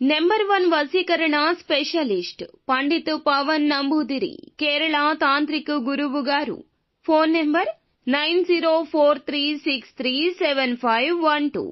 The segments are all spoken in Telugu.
నెంబర్ వన్ వసీకరణ స్పెషలిస్ట్ పండిత్ పవన్ నంబూదిరి కేరళ తాంత్రిక గురువు గారు. Phone number nine zero four three six three seven five one two.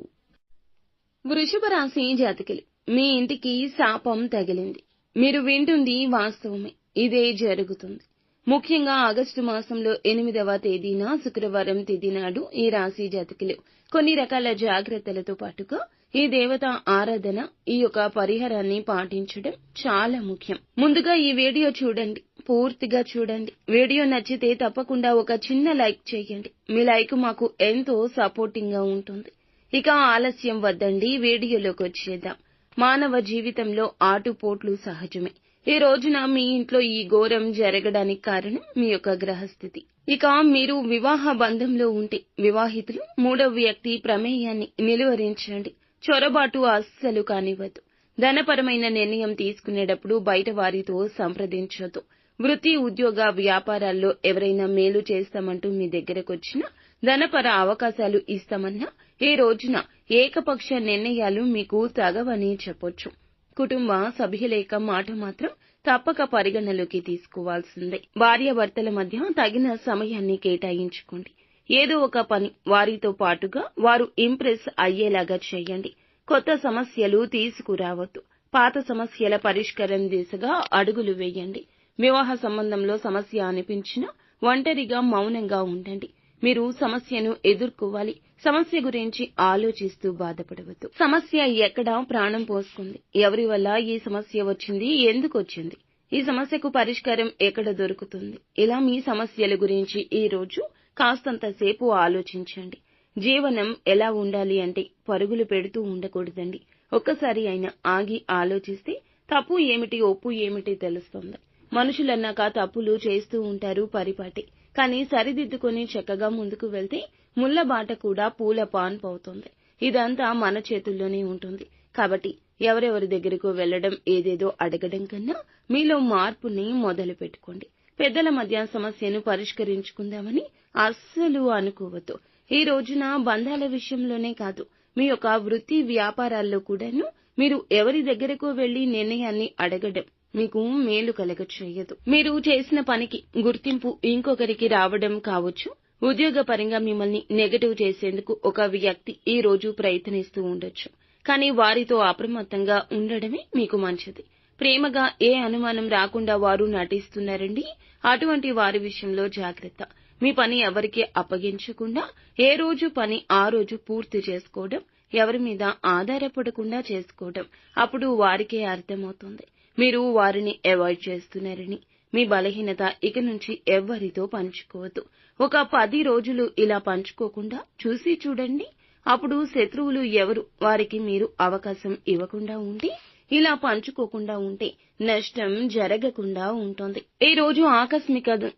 వృషభ రాశి జాతకులు మీ ఇంటికి శాపం తగిలింది. మీరు వింటుంది వాస్తవమే ఇదే జరుగుతుంది. ముఖ్యంగా ఆగస్టు మాసంలో ఎనిమిదవ తేదీన శుక్రవారం తేదీ నాడు ఈ రాశి జాతకులు. కొన్ని రకాల జాగ్రత్తలతో పాటుగా ఈ దేవత ఆరాధన ఈ యొక్క పరిహారాన్ని పాటించడం చాలా ముఖ్యం. ముందుగా ఈ వీడియో చూడండి పూర్తిగా చూడండి. వీడియో నచ్చితే తప్పకుండా ఒక చిన్న లైక్ చేయండి. మీ లైక్ మాకు ఎంతో సపోర్టింగ్గా ఉంటుంది. ఇక ఆలస్యం వద్దండి వీడియోలోకి వచ్చేద్దాం. మానవ జీవితంలో ఆటుపోట్లు సహజమే. ఈ రోజున మీ ఇంట్లో ఈ ఘోరం జరగడానికి కారణం మీ యొక్క గ్రహస్థితి. ఇక మీరు వివాహ బంధంలో ఉంటే వివాహితులు మూడవ వ్యక్తి ప్రమేయాన్ని నిలువరించండి. చొరబాటు అస్సలు కానివ్వదు. ధనపరమైన నిర్ణయం తీసుకునేటప్పుడు బయట వారితో సంప్రదించొద్దు వృత్తి ఉద్యోగ వ్యాపారాల్లో ఎవరైనా మేలు చేస్తామంటూ మీ దగ్గరకొచ్చినా ధనపర అవకాశాలు ఇస్తామన్నా ఈ రోజున ఏకపక్ష నిర్ణయాలు మీకు తగవని చెప్పొచ్చు. కుటుంబ సభ్యులేక మాట మాత్రం తప్పక పరిగణలోకి తీసుకోవాల్సిందే. భార్యాభర్తల మధ్య తగిన సమయాన్ని కేటాయించుకోండి. ఏదో ఒక పని వారితో పాటుగా వారు ఇంప్రెస్ అయ్యేలాగా చేయండి. కొత్త సమస్యలు తీసుకురావద్దు. పాత సమస్యల పరిష్కారం దిశగా అడుగులు వేయండి. వివాహ సంబంధంలో సమస్య అనిపించినా ఒంటరిగా మౌనంగా ఉండండి. మీరు సమస్యను ఎదుర్కోవాలి. సమస్య గురించి ఆలోచిస్తూ బాధపడవద్దు. సమస్య ఎక్కడ ప్రాణం పోసుకుంది ఎవరి వల్ల ఈ సమస్య వచ్చింది? ఎందుకు వచ్చింది? ఈ సమస్యకు పరిష్కారం ఎక్కడ దొరుకుతుంది? ఇలా మీ సమస్యల గురించి ఈ రోజు కాస్తంతసేపు ఆలోచించండి. జీవనం ఎలా ఉండాలి అంటే పరుగులు పెడుతూ ఉండకూడదండి. ఒక్కసారి అయినా ఆగి ఆలోచిస్తే తప్పు ఏమిటి ఒప్పు ఏమిటి తెలుస్తుంది. మనుషులన్నాక తప్పులు చేస్తూ ఉంటారు పరిపాటి. కానీ సరిదిద్దుకొని చక్కగా ముందుకు వెళ్తే ముళ్ళ బాట కూడా పూల పాన్పు అవుతుంది ఇదంతా మన చేతుల్లోనే ఉంటుంది. కాబట్టి ఎవరెవరి దగ్గరకు వెళ్ళడం ఏదేదో అడగడం కన్నా మీలో మార్పుని మొదలు పెట్టుకోండి పెద్దల మధ్య సమస్యను పరిష్కరించుకుందామని అస్సలు అనుకోవద్దు. ఈ రోజున బంధాల విషయంలోనే కాదు మీ యొక్క వృత్తి వ్యాపారాల్లో కూడాను మీరు ఎవరి దగ్గరకు వెళ్ళి నిర్ణయాన్ని అడగడం మీకు మేలు కలగ చేయదు మీరు చేసిన పనికి గుర్తింపు ఇంకొకరికి రావడం కావచ్చు. ఉద్యోగపరంగా మిమ్మల్ని నెగటివ్ చేసేందుకు ఒక వ్యక్తి ఈ రోజు ప్రయత్నిస్తూ ఉండొచ్చు. కానీ వారితో అప్రమత్తంగా ఉండడమే మీకు మంచిది. ప్రేమగా ఏ అనుమానం రాకుండా వారు నటిస్తున్నారండి? అటువంటి వారి విషయంలో జాగ్రత్త. మీ పని ఎవరికి అప్పగించకుండా ఏ రోజు పని ఆ రోజు పూర్తి చేసుకోవడం ఎవరి మీద ఆధారపడకుండా చేసుకోవడం అప్పుడు వారికే అర్థమవుతుంది. మీరు వారిని అవాయిడ్ చేస్తున్నారని. మీ బలహీనత ఇక నుంచి ఎవ్వరితో పంచుకోవద్దు. ఒక పది రోజులు ఇలా పంచుకోకుండా చూసి చూడండి. అప్పుడు శత్రువులు ఎవరు? వారికి మీరు అవకాశం ఇవ్వకుండా ఉండి ఇలా పంచుకోకుండా ఉంటే నష్టం జరగకుండా ఉంటుంది. ఈ రోజు ఆకస్మిక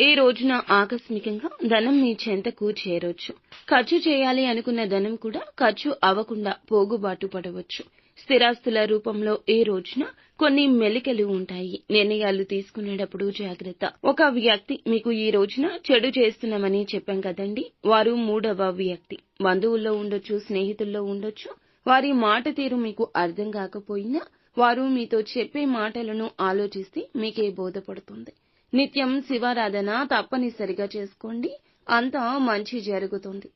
ఈ రోజున ఆకస్మికంగా ధనం మీ చెంతకు చేరొచ్చు. ఖర్చు చేయాలి అనుకున్న ధనం కూడా ఖర్చు అవ్వకుండా పోగుబాటు పడవచ్చు. స్థిరాస్తుల రూపంలో ఈ రోజున కొన్ని మెలికలు ఉంటాయి. నిర్ణయాలు తీసుకునేటప్పుడు జాగ్రత్త. ఒక వ్యక్తి మీకు ఈ రోజున చెడు చేస్తున్నామని చెప్పాం కదండి. వారు మూడవ వ్యక్తి. బంధువుల్లో ఉండొచ్చు స్నేహితుల్లో ఉండొచ్చు వారి మాట తీరు మీకు అర్థం కాకపోయినా వారు మీతో చెప్పే మాటలను ఆలోచిస్తే మీకే బోధపడుతుంది. నిత్యం శివారాధన తప్పనిసరిగా చేసుకోండి. అంతా మంచి జరుగుతుంది.